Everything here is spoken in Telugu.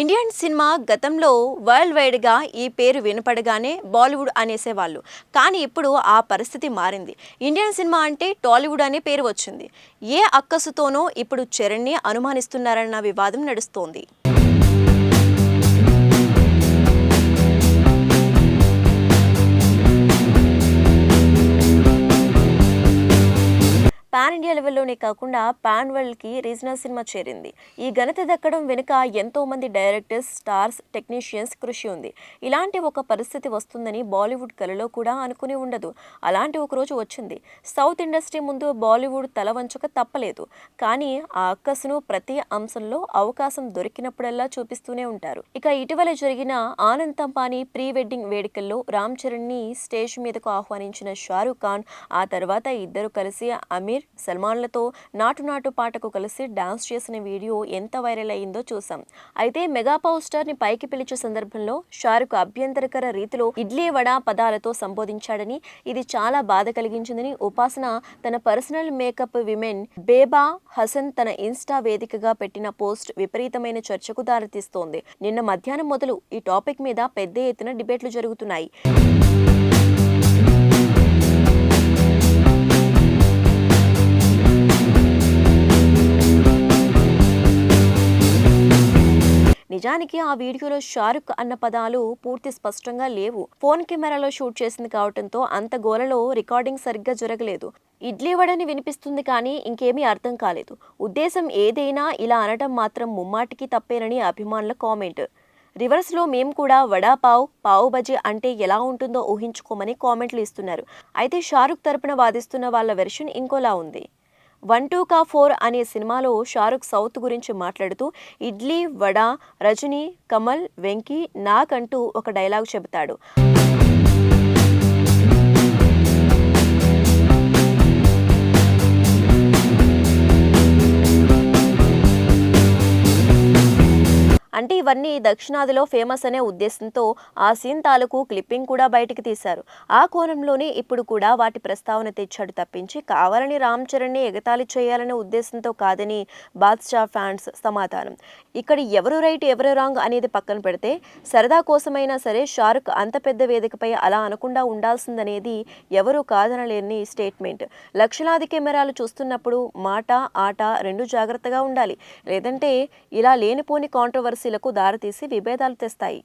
ఇండియన్ సినిమా గతంలో వరల్డ్ వైడ్గా ఈ పేరు వినపడగానే బాలీవుడ్ అనేసేవాళ్ళు. కానీ ఇప్పుడు ఆ పరిస్థితి మారింది. ఇండియన్ సినిమా అంటే టాలీవుడ్ అనే పేరు వచ్చింది. ఏ అక్కసుతోనో ఇప్పుడు చరణ్ని అనుమానిస్తున్నారన్న వివాదం నడుస్తోంది. పాన్ ఇండియా లెవెల్లోనే కాకుండా పాన్ వరల్డ్కి రీజనల్ సినిమా చేరింది. ఈ ఘనత దక్కడం వెనుక ఎంతో మంది డైరెక్టర్స్ స్టార్స్ టెక్నీషియన్స్ కృషి ఉంది. ఇలాంటి ఒక పరిస్థితి వస్తుందని బాలీవుడ్ కలలో కూడా అనుకుని ఉండదు. అలాంటి ఒక రోజు వచ్చింది. సౌత్ ఇండస్ట్రీ ముందు బాలీవుడ్ తల వంచక తప్పలేదు. కానీ ఆ అక్కసును ప్రతి అంశంలో అవకాశం దొరికినప్పుడల్లా చూపిస్తూనే ఉంటారు. ఇక ఇటీవల జరిగిన ఆనంద్ తంపాని ప్రీ వెడ్డింగ్ వేడుకల్లో రామ్ చరణ్ని స్టేజ్ మీదకు ఆహ్వానించిన షారూఖ్ ఖాన్ ఆ తర్వాత ఇద్దరు కలిసి అమీర్ సల్మాన్లతో నాటు నాటు పాటకు కలిసి డాన్స్ చేసిన వీడియో ఎంత వైరల్ అయిందో చూసాం. అయితే మెగా పవర్ స్టార్ని పైకి పిలిచే సందర్భంలో షారుఖ్ అభ్యంతరకర రీతిలో ఇడ్లీ వడ పదాలతో సంబోధించాడని ఇది చాలా బాధ కలిగించిందని ఉపాసన తన పర్సనల్ మేకప్ విమెన్ బేబా హసన్ తన ఇన్స్టా వేదికగా పెట్టిన పోస్ట్ విపరీతమైన చర్చకు దారితీస్తోంది. నిన్న మధ్యాహ్నం మొదలు ఈ టాపిక్ మీద పెద్ద ఎత్తున డిబేట్లు జరుగుతున్నాయి. నిజానికి ఆ వీడియోలో షారుఖ్ అన్న పదాలు పూర్తి స్పష్టంగా లేవు. ఫోన్ కెమెరాలో షూట్ చేసింది కావడంతో అంత గోలలో రికార్డింగ్ సరిగ్గా జరగలేదు. ఇడ్లీ వడని వినిపిస్తుంది కానీ ఇంకేమీ అర్థం కాలేదు. ఉద్దేశం ఏదైనా ఇలా అనడం మాత్రం ముమ్మాటికి తప్పేనని అభిమానుల కామెంట్. రివర్స్లో మేము కూడా వడా పావ్ పావు బజీ అంటే ఎలా ఉంటుందో ఊహించుకోమని కామెంట్లు ఇస్తున్నారు. అయితే షారుఖ్ తరపున వాదిస్తున్న వాళ్ళ వెర్షన్ ఇంకోలా ఉంది. వన్ టూ కా ఫోర్ అనే సినిమాలో షారుఖ్ సౌత్ గురించి మాట్లాడుతూ ఇడ్లీ వడ రజనీ కమల్ వెంకీ నాగ్ అంటూ ఒక డైలాగ్ చెబుతాడు. అంటే ఇవన్నీ దక్షిణాదిలో ఫేమస్ అనే ఉద్దేశంతో ఆ సీన్ తాలూకు క్లిప్పింగ్ కూడా బయటికి తీశారు. ఆ కోణంలోనే ఇప్పుడు కూడా వాటి ప్రస్తావన తెచ్చాడు తప్పించి కావాలని రామ్ చరణ్ని ఎగతాళి చేయాలనే ఉద్దేశంతో కాదని బాద్షా ఫ్యాన్స్ సమాధానం. ఇక్కడ ఎవరు రైట్ ఎవరు రాంగ్ అనేది పక్కన పెడితే సరదా కోసమైనా సరే షారుక్ అంత పెద్ద వేదికపై అలా అనకుండా ఉండాల్సిందనేది ఎవరు కాదనలేని స్టేట్మెంట్. లక్షలాది కెమెరాలు చూస్తున్నప్పుడు మాట ఆట రెండు జాగ్రత్తగా ఉండాలి. లేదంటే ఇలా లేనిపోని కాంట్రవర్సీలకు దారితీసి విభేదాలు తెస్తాయి.